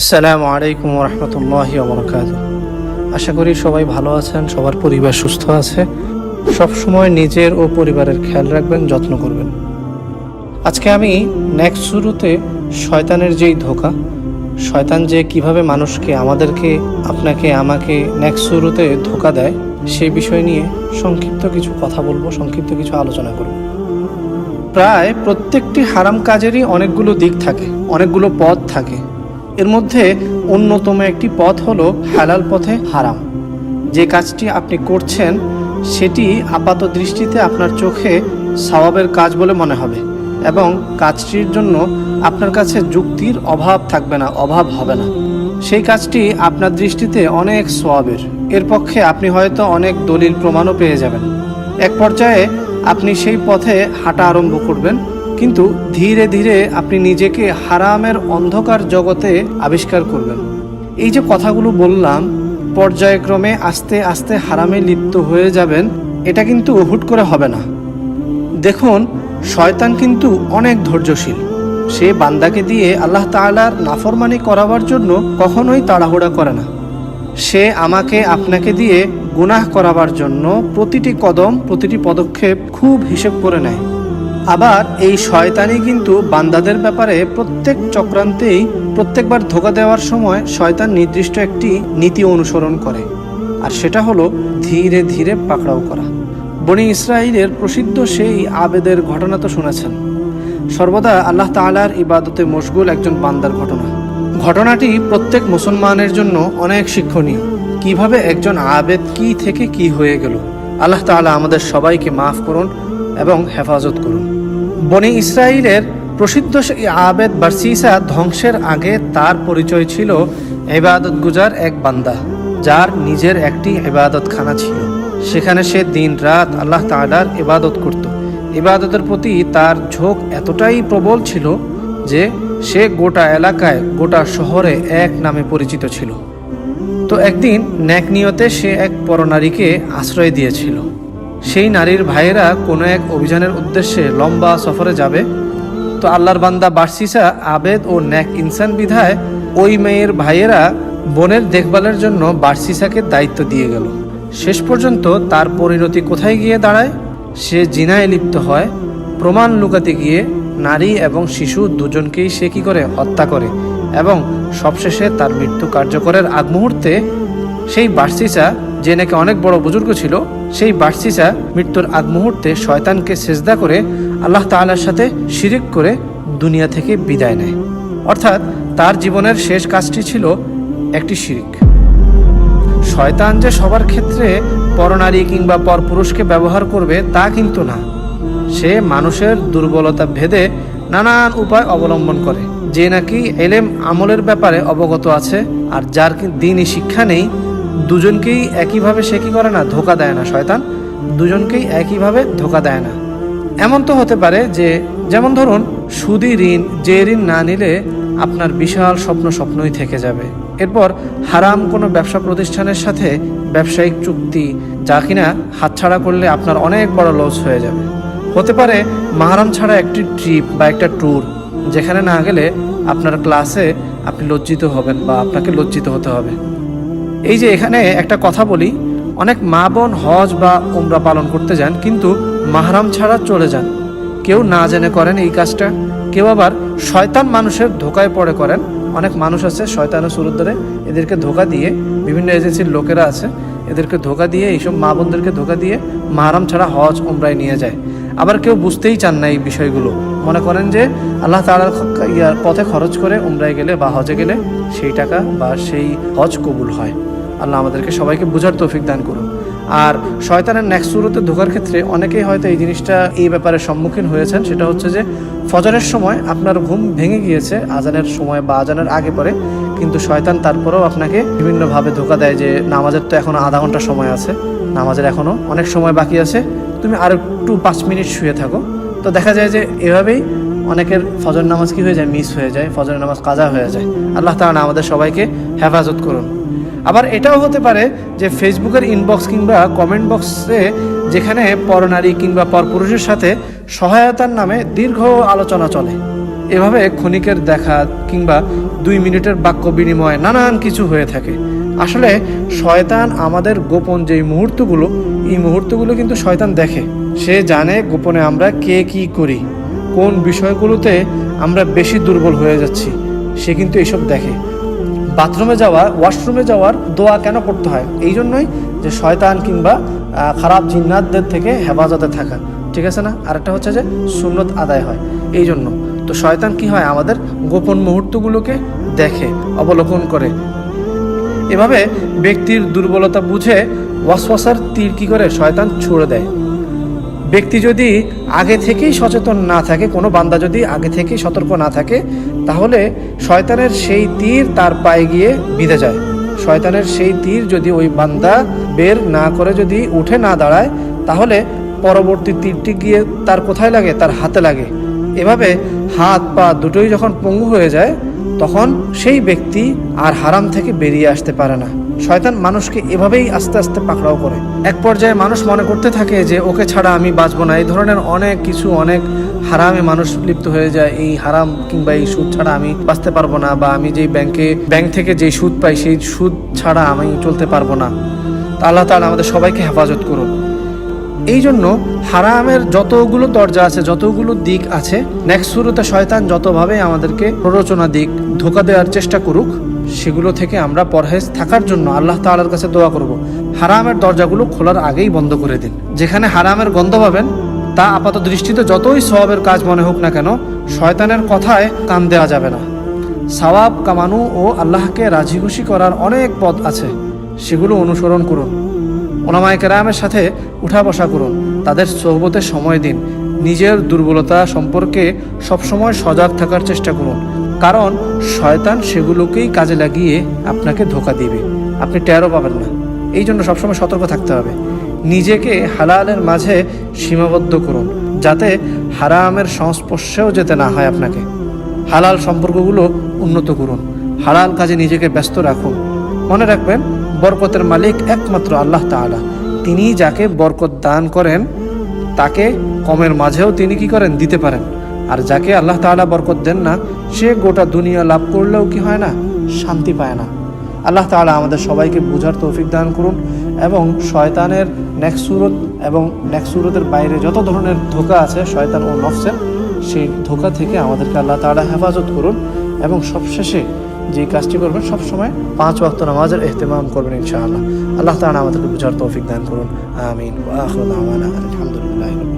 আসসালামু আলাইকুম রহমতুল্লাহ বরকাত আশা করি সবাই ভালো আছেন, সবার পরিবার সুস্থ আছে। সব সময় নিজের ও পরিবারের খেয়াল রাখবেন, যত্ন করবেন। আজকে আমি নেক্সট শুরুতে শয়তানের যেই ধোকা, শয়তান যে কীভাবে মানুষকে, আমাদেরকে, আপনাকে, আমাকে নেক্সট শুরুতে ধোকা দেয়, সেই বিষয় নিয়ে সংক্ষিপ্ত কিছু কথা বলব, সংক্ষিপ্ত কিছু আলোচনা করব। প্রায় প্রত্যেকটি হারাম কাজেরই অনেকগুলো দিক থাকে, অনেকগুলো পথ থাকে। এর মধ্যে অন্যতম একটি পথ হলো হালাল পথে হারাম। যে কাজটি আপনি করছেন, সেটি আপাত দৃষ্টিতে আপনার চোখে সওয়াবের কাজ বলে মনে হবে এবং কাজটির জন্য আপনার কাছে যুক্তির অভাব থাকবে না, অভাব হবে না। সেই কাজটি আপনার দৃষ্টিতে অনেক সোয়াবের এর পক্ষে আপনি হয়তো অনেক দলিল প্রমাণও পেয়ে যাবেন। এক পর্যায়ে আপনি সেই পথে হাঁটা আরম্ভ করবেন কিন্তু ধীরে ধীরে আপনি নিজেকে হারামের অন্ধকার জগতে আবিষ্কার করবেন এই যে কথাগুলো বললাম, পর্যায়ক্রমে আস্তে আস্তে হারামে লিপ্ত হয়ে যাবেন, এটা কিন্তু হুট করে হবে না। দেখুন, শয়তান কিন্তু অনেক ধৈর্যশীল। সে বান্দাকে দিয়ে আল্লাহ তাআলার নাফরমানি করাবার জন্য কখনোই তাড়াহুড়া করে না। সে আমাকে আপনাকে দিয়ে গুনাহ করাবার জন্য প্রতিটি কদম, প্রতিটি পদক্ষেপ খুব হিসেব করে নেয়। আবার এই শয়তানি কিন্তু বান্দাদের ব্যাপারে প্রত্যেক চক্রান্তেই প্রত্যেকবার ধোকা দেওয়ার সময় শয়তান নির্দিষ্ট একটি নীতি অনুসরণ করে। আর সেটা হলো ধীরে ধীরে পাকড়াও করা। বনি ইসরায়েলের প্রসিদ্ধ সেই আবেদের ঘটনা তো শুনেছেন। সর্বদা আল্লাহ তাআলার ইবাদতে মশগুল একজন বান্দার ঘটনা। ঘটনাটি প্রত্যেক মুসলমানের জন্য অনেক শিক্ষণীয়। কীভাবে একজন আবেদ কি থেকে কি হয়ে গেল? আল্লাহ তাআলা আমাদের সবাইকে মাফ করুন এবং হেফাজত করুন। বনি ইসরায়েলের প্রসিদ্ধ আবেদ বার্সিসা ধ্বংসের আগে তার পরিচয় ছিল ইবাদত গুজার এক বান্দা, যার নিজের একটি ইবাদতখানা ছিল। সেখানে সে দিন রাত আল্লাহ তাআলার ইবাদত করত। ইবাদতের প্রতি তার ঝোঁক এতটাই প্রবল ছিল যে সে গোটা এলাকায়, গোটা শহরে এক নামে পরিচিত ছিল। তো একদিন ন্যাক নিয়তে সে এক পরনারীকে আশ্রয় দিয়েছিল। সেই নারীর ভাইয়েরা কোনো এক অভিযানের উদ্দেশ্যে লম্বা সফরে যাবে। তো আল্লাহর বান্দা বার্সিসা, আবেদ ও ন্যাক ইনসান বিধায় ওই মেয়ের ভাইয়েরা বোনের দেখভালের জন্য বার্সিসাকে দায়িত্ব দিয়ে গেল। শেষ পর্যন্ত তার পরিণতি কোথায় গিয়ে দাঁড়ায়? সে জিনায় লিপ্ত হয়, প্রমাণ লুকাতে গিয়ে নারী এবং শিশু দুজনকেই সে কী করে হত্যা করে এবং সবশেষে তার মৃত্যু কার্যকরের আগ মুহূর্তে সেই বার্সিসা, যে নাকি অনেক বড় বুজুর্গ ছিল সেই বার্সিসা মৃত্যুর আগ মুহূর্তে শয়তানকে সেজদা করে আল্লাহ তাআলার সাথে শিরিক করে দুনিয়া থেকে বিদায় নেয়। অর্থাৎ তার জীবনের শেষ কাজটি ছিল একটি শিরিক। শয়তান যে সবার ক্ষেত্রে পরনারী কিংবা পরপুরুষকে ব্যবহার করবে তা কিন্তু না। সে মানুষের দুর্বলতা ভেদে নানান উপায় অবলম্বন করে। যে নাকি এলেম আমলের ব্যাপারে অবগত আছে আর যার দিনই শিক্ষা নেই দুজনকেই একইভাবে সে কি করে না, ধোকা দেয় না, শয়তান? দুজনকেই একইভাবে ধোকা দেয় না। এমন তো হতে পারে যে, যেমন ধরুন, সুদি ঋণ, যে ঋণ না নিলে আপনার বিশাল স্বপ্ন স্বপ্নই থেকে যাবে। এরপর হারাম কোনো ব্যবসা প্রতিষ্ঠানের সাথে ব্যবসায়িক চুক্তি, যা কিনা হাতছাড়া করলে আপনার অনেক বড় লস হয়ে যাবে। হতে পারে মাহারাম ছাড়া একটি ট্রিপ বা একটা ট্যুর যেখানে না গেলে আপনার ক্লাসে আপনি লজ্জিত হবেন বা আপনাকে লজ্জিত হতে হবে। এই যে এখানে একটা কথা বলি, অনেক মা বোন হজ বা উমরা পালন করতে যান, কিন্তু মাহরাম ছাড়া চলে যান। কেউ না জেনে করেন এই কাজটা, কেউ আবার শয়তান মানুষের ধোকায় পড়ে করেন। অনেক মানুষ আছে শয়তানের সুরত ধরে এদেরকে ধোকা দিয়ে, বিভিন্ন এজেন্সির লোকেরা আছে, এদেরকে ধোকা দিয়ে, এইসব মা বোনদেরকে ধোকা দিয়ে মাহারাম ছাড়া হজ, উমরায় নিয়ে যায়। আবার কেউ বুঝতেই চান না এই বিষয়গুলো। মনে করেন যে আল্লাহ তাআলার খ- ইয়ার পথে খরচ করে উমরায় গেলে বা হজে গেলে সেই টাকা বা সেই হজ কবুল হয়। আল্লাহ আমাদেরকে সবাইকে বোঝার তৌফিক দান করুন। আর শয়তানের নেক্সট শুরুতে ঢোকার ক্ষেত্রে অনেকেই হয়তো এই জিনিসটা এই ব্যাপারে সম্মুখীন হয়েছেন। সেটা হচ্ছে যে ফজরের সময় আপনার ঘুম ভেঙে গিয়েছে, আজানের সময় বা আজানের আগে পরে, কিন্তু শয়তান তারপরেও আপনাকে বিভিন্নভাবে ধোকা দেয় যে নামাজের তো এখনও আধা ঘণ্টা সময় আছে, নামাজের এখনও অনেক সময় বাকি আছে, তুমি আর একটু পাঁচ মিনিট শুয়ে থাকো। তো দেখা যায় যে এভাবেই অনেকের ফজর নামাজ কি হয়ে যায়? মিস হয়ে যায় ফজর নামাজ কাজা হয়ে যায়। আল্লাহ তাআলা আমাদের সবাইকে হেফাজত করুন। আবার এটাও হতে পারে যে ফেসবুকের ইনবক্স কিংবা কমেন্ট বক্সে যেখানে পরনারী কিংবা পরপুরুষের সাথে সহায়তার নামে দীর্ঘ আলোচনা চলে। এভাবে ক্ষণিকের দেখা কিংবা দুই মিনিটের বাক্য বিনিময় নানান কিছু হয়ে থাকে। আসলে শয়তান আমাদের গোপন যেই মুহূর্তগুলো, এই মুহূর্তগুলো কিন্তু শয়তান দেখে। সে জানে গোপনে আমরা কে কি করি, কোন বিষয়গুলোতে আমরা বেশি দুর্বল হয়ে যাচ্ছি। সে কিন্তু এসব দেখে। বাথরুমে যাওয়া ওয়াশরুমে যাওয়ার দোয়া কেন করতে হয়? এই জন্যই যে শয়তান কিংবা খারাপ জিন্নাতদের থেকে হেফাজতে থাকা। ঠিক আছে না? আরেকটা হচ্ছে যে সুন্নত আদায় হয়। এই জন্য তো শয়তান কি হয়? আমাদের গোপন মুহূর্তগুলোকে দেখে, অবলোকন করে। এভাবে ব্যক্তির দুর্বলতা বুঝে ওয়াসওয়াসার তীর কি করে শয়তান ছুড়ে দেয়? ব্যক্তি যদি আগে থেকেই সচেতন না থাকে, কোনো বান্দা যদি আগে থেকেই সতর্ক না থাকে, তাহলে শয়তানের সেই তীর তার পায়ে গিয়ে বিঁধে যায়। শয়তানের সেই তীর যদি ওই বান্দা বের না করে, যদি উঠে না দাঁড়ায়, তাহলে পরবর্তী তীরটি গিয়ে তার কোথায় লাগে? তার হাতে লাগে। এভাবে হাত, পা দুটোই যখন পঙ্গু হয়ে যায়, তখন সেই ব্যক্তি আর হারাম থেকে বেরিয়ে আসতে পারে না। শয়তান মানুষকে এভাবেই আস্তে আস্তে পাকড়াও করে। এক পর্যায়ে মানুষ মনে করতে থাকে যে, ওকে ছাড়া আমি বাঁচবো না। এই ধরনের অনেক কিছু, অনেক হারামে মানুষ লিপ্ত হয়ে যায়। এই হারাম কিংবা এই সুদ ছাড়া আমি বাঁচতে পারব না বা আমি যেই ব্যাংকে ব্যাংক থেকে যেই সুদ পাই, সেই সুদ ছাড়া আমি চলতে পারব না। আল্লাহ তাআলা আমাদের সবাইকে হেফাজত করুন। এই জন্য হারামের যতগুলো দরজা আছে, যতগুলো দিক আছে নেক্সট শুরুতে শয়তান যতভাবে আমাদেরকে প্ররোচনা দিক, ধোকা দেওয়ার চেষ্টা করুক সেগুলো থেকে আমরা পরহেজ থাকার জন্য আল্লাহ তাআলার কাছে দোয়া করব। হারামের দরজাগুলো খোলার আগেই বন্ধ করে দিন। যেখানে হারামের গন্ধ পাবেন, তা আপাত দৃষ্টিতে যতই সওয়াবের কাজ মনে হোক না কেন, শয়তানের কথায় কান দেওয়া যাবে না। সওয়াব কামানো ও আল্লাহকে রাজি খুশি করার অনেক পথ আছে। সেগুলো অনুসরণ করুন। ওলামায় কেরামের সাথে উঠা বসা করুন। তাদের সোহবতে সময় দিন। নিজের দুর্বলতা সম্পর্কে সবসময় সজাগ থাকার চেষ্টা করুন। কারণ শয়তান সেগুলোকেই কাজে লাগিয়ে আপনাকে ধোকা দিবে। আপনি টেরও পাবেন না। এই জন্য সবসময় সতর্ক থাকতে হবে। নিজেকে হালালের মাঝে সীমাবদ্ধ করুন, যাতে হারামের সংস্পর্শেও যেতে না হয় আপনাকে। হালাল সম্পর্কগুলো উন্নত করুন। হালাল কাজে নিজেকে ব্যস্ত রাখুন। মনে রাখবেন, বরকতের মালিক একমাত্র আল্লাহ তাআলা। তিনি যাকে বরকত দান করেন, তাকে কমের মাঝেও তিনি কি করেন? দিতে পারেন। আর যাকে আল্লাহ তাআলা বরকত দেন না, সে গোটা দুনিয়া লাভ করলেও কি হয় না? শান্তি পায় না। আল্লাহ তাআলা আমাদের সবাইকে বুঝার তৌফিক দান করুন এবং শয়তানের নেক্সুরত এবং নেক্সুরতের বাইরে যত ধরনের ধোকা আছে, শয়তান ও নফসের, সেই ধোকা থেকে আমাদেরকে আল্লাহ তাআলা হেফাজত করুন এবং সবশেষে যে কাজটি করবেন সবসময় পাঁচ ওয়াক্ত নামাজের এহতেমাম করবেন ইনশাআল্লাহ। আল্লাহ তাআলা আমাদেরকে বুঝার তৌফিক দান করুন। আমিন। আলহামদুলিল্লাহি